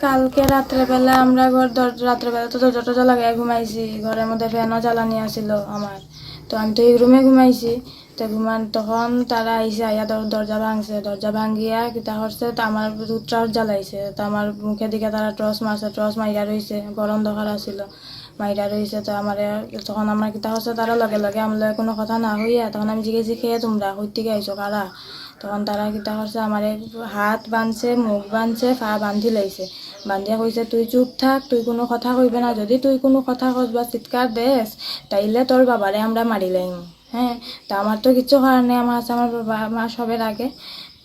কালকে রাত্রেবেলা আমরা ঘর রাত্রেবেলা তো দরজা টরজা লাগাই ঘুমাইছি। ঘরের মধ্যে ফ্যানও জ্বালানি আছিল আমার। তো আমি তো এই রুমে ঘুমাইছি। তো ঘুমান, তখন তারা আইসে আইয়া দর- দরজা ভাঙছে। দরজা ভাঙিয়া কিতা করছে তো আমার টর্চ জ্বালাইছে। তো আমার মুখের দিকে তারা টর্চ মারছে, টর্চ মাইরা রইছে। বড় অন্ধকার আছিল। মাইরা রইছে, তো আমার তখন আমার কিতা করছে তারা লগে লগে আমার কোনো কথা না হইয়া তখন আমি জিজ্ঞেসি খেয়ে তোমরা থেকে আইছো কারা? তখন তারা কিতা করছে আমার হাত বাঁধছে মুখ বাঁধছে পা বান্ধি লাইছে বান্ধিয়া কইছে তুই চুপ থাক, তুই কোনো কথা কইবে না। যদি তুই কোনো কথা কস বা চিৎকার দেস তাইলে তোর বাবারে আমরা মারি লাইম। হ্যাঁ তা আমার তো কিচ্ছু নেই আমার আছে আমার বাবা মা সবের আগে।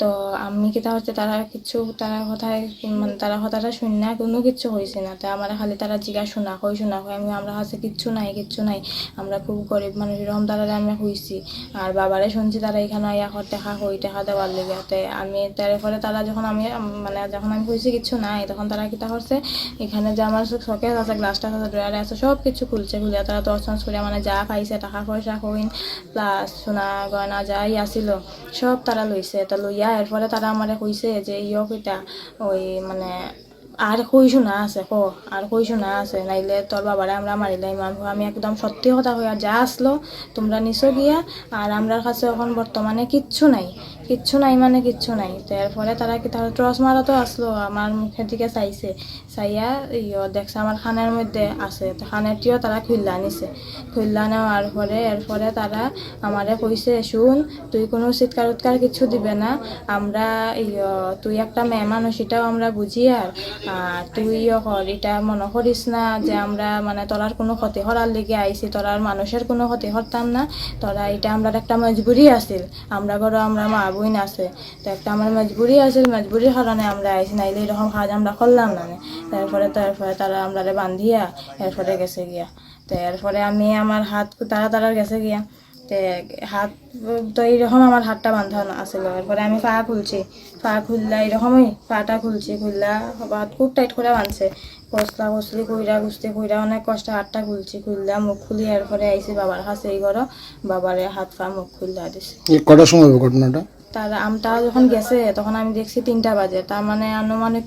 তো আমি কিতা হচ্ছে তারা কিছু, তারা কথায় মানে তারা কথাটা শুন না, কোনো কিচ্ছু হয়েছে না। তো আমার খালি তারা জিজ্ঞাসা শোনা কই শোনা কই আমি, আমরা কাছে কিচ্ছু নাই কিচ্ছু নাই। আমরা খুব গরিব মানুষ, এরকম তারা আমরা হইছি। আর বাবারে শুনছি তারা এখানে আইয়া ঘর দেখা কই, দেখা দেওয়ার লেগে। তো আমি তারপরে তারা যখন আমি মানে যখন আমি কইছি কিচ্ছু নাই, তখন তারা কিতা করছে, এখানে যে আমার শখের আছে গ্লাসটা আছে ড্রয়ারে আছে সব কিছু খুলছে খুলিয়া তারা তর্চন করে মানে যা পাইছে টাকা পয়সা কইন প্লাস সোনা গয়না, যাই আছিল, সব তারা লইছে। তো লইয়া এরপরে তারা আমারে কইছে যে ইয় কইটা ওই মানে আর কই শোনা আছে, ক, আর কই শোনা আছে, নাইলে তোর বাবারে আমরা মারিলাম আমি আমি একদম সত্যি কথা কইয়া যা আসলো, তোমরা নিছো গিয়া, আর আমরার কাছে এখন বর্তমানে কিচ্ছু নাই। কিচ্ছু নাই মানে কিচ্ছু নাই। তো এরপরে তারা কি তারা ট্রস মারা তো আসলো, আমার মুখের দিকে চাইছে। চাইয়া ইয় দেখছে আমার খানের মধ্যে আছে। তো খানেরটিও তারা খুললা নিছে। খুললা নেওয়ার পরে, এরপরে তারা আমারে কইছে, শুন, তুই কোনো চিৎকার উৎকার কিছু দিবে না। আমরা ইয়, তুই একটা মেয়ে মানুষ, এটাও আমরা বুঝি আর আর তুই ইয় কর এটা মনে করিস না যে আমরা মানে তোরার কোনো ক্ষতি করার লেগে আইছি তোরার মানুষের কোনো ক্ষতি করতাম না। তোরা এটা আমরা একটা মজবুরি আছিল, আমরা ঘরে আমরা মা বোন আছে। তো একটা আমার মজবুরি আছিল, মজবুরির কারণে আমরা আইছি, নাইলে এরকম কাজ আমরা করলাম না। তারপরে তারপরে তারা আমরা বান্ধিয়া, এরপরে গেছে গিয়া। তো এরপরে আমি আমার হাত তারা তারা গেছে গিয়া। হাত তো এইরকম আমার হাতটা বান্ধা আছিল। এরপরে আমি পা খুলছি। পা খুললা এরকমই পাটা খুলছি খুললা হাত খুব টাইট করে বাঁধছে। কসলা কসলি কইরা গুছতে কইরা অনেক কষ্ট হাতটা খুলছি খুললা মুখ খুলি এরপরে আইছি বাবার কাছে এই ঘর বাবারে হাত পা মুখ খুললা দিছে। কটার সময় ঘটনাটা? তার আমটা যখন গেছে তখন আমি দেখছি তিনটা বাজে। তার মানে আনুমানিক